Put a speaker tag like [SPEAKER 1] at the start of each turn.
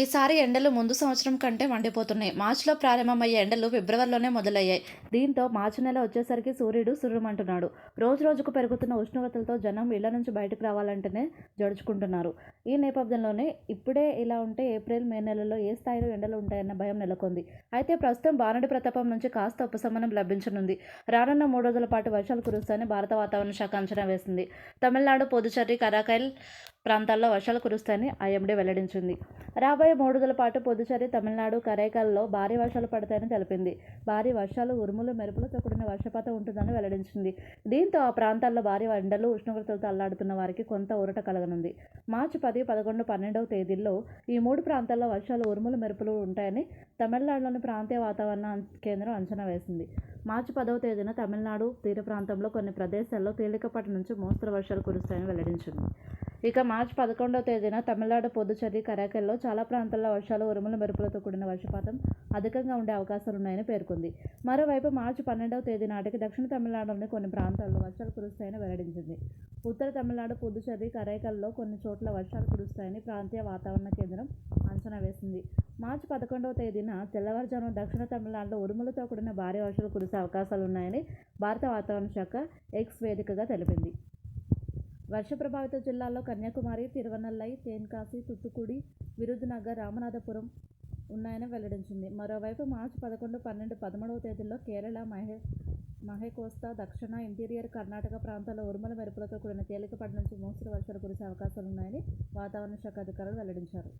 [SPEAKER 1] ఈసారి ఎండలు ముందు సంవత్సరం కంటే మండిపోతున్నాయి మార్చిలో ప్రారంభమయ్యే ఎండలు ఫిబ్రవరిలోనే మొదలయ్యాయి దీంతో మార్చి నెల వచ్చేసరికి సూర్యుడు సుర్రమంటున్నాడు రోజు రోజుకు పెరుగుతున్న ఉష్ణోగ్రతలతో జనం ఇళ్ల నుంచి బయటకు రావాలంటేనే జడుచుకుంటున్నారు ఈ నేపథ్యంలోనే ఇప్పుడే ఇలా ఉంటే ఏప్రిల్ మే నెలలో ఏ స్థాయిలో ఎండలు ఉంటాయన్న భయం నెలకొంది అయితే ప్రస్తుతం బానడి ప్రతాపం నుంచి కాస్త ఉపశమనం లభించనుంది రానున్న మూడు రోజుల పాటు వర్షాలు కురుస్తాయని భారత వాతావరణ శాఖ అంచనా వేసింది తమిళనాడు పుదుచేరి కరాకైల్ ప్రాంతాల్లో వర్షాలు కురుస్తాయని ఐఎండీ వెల్లడించింది రాబో రాబోయే మూడు రోజుల పాటు పుదుచేరి తమిళనాడు కరైకల్లో భారీ వర్షాలు పడతాయని తెలిపింది భారీ వర్షాలు ఉరుములు మెరుపులతో కూడిన వర్షపాతం ఉంటుందని వెల్లడించింది దీంతో ఆ ప్రాంతాల్లో భారీ ఎండలు ఉష్ణోగ్రతలతో అల్లాడుతున్న వారికి కొంత ఊరట కలగనుంది మార్చి పది పదకొండు పన్నెండవ తేదీల్లో ఈ మూడు ప్రాంతాల్లో వర్షాలు ఉరుములు మెరుపులు ఉంటాయని తమిళనాడులోని ప్రాంతీయ వాతావరణ కేంద్రం అంచనా వేసింది మార్చి పదవ తేదీన తమిళనాడు తీర ప్రాంతంలో కొన్ని ప్రదేశాల్లో తేలికపాటి నుంచి మోస్తరు వర్షాలు కురుస్తాయని వెల్లడించింది ఇక మార్చి పదకొండవ తేదీన తమిళనాడు పుదుచ్చేరి కరాకల్లో చాలా ప్రాంతాల్లో వర్షాలు ఉరుముల మెరుపులతో కూడిన వర్షపాతం అధికంగా ఉండే అవకాశాలున్నాయని పేర్కొంది మరోవైపు మార్చి పన్నెండవ తేదీ నాటికి దక్షిణ తమిళనాడులోని కొన్ని ప్రాంతాల్లో వర్షాలు కురుస్తాయని వెల్లడించింది ఉత్తర తమిళనాడు పుదుచ్చేరి కరైకల్లో కొన్ని చోట్ల వర్షాలు కురుస్తాయని ప్రాంతీయ వాతావరణ కేంద్రం అంచనా వేసింది మార్చి పదకొండవ తేదీన తెల్లవారుజాము దక్షిణ తమిళనాడులో ఉరుములతో కూడిన భారీ వర్షాలు కురిసే అవకాశాలున్నాయని భారత వాతావరణ శాఖ ఎక్స్ వేదికగా తెలిపింది వర్ష ప్రభావిత జిల్లాల్లో కన్యాకుమారి తిరువనల్లై తేన్కాసి తుత్తుకుడి విరుదునగర్ రామనాథపురం ఉన్నాయని వెల్లడించింది మరోవైపు మార్చి పదకొండు పన్నెండు పదమూడవ తేదీల్లో కేరళ మహే మహేకోస్తా దక్షిణ ఇంటీరియర్ కర్ణాటక ప్రాంతాల్లో ఉరుమల మెరుపులతో కూడిన తేలికపాటి నుంచి మోస్తరు వర్షాలు కురిసే ఉన్నాయని వాతావరణ శాఖ అధికారులు వెల్లడించారు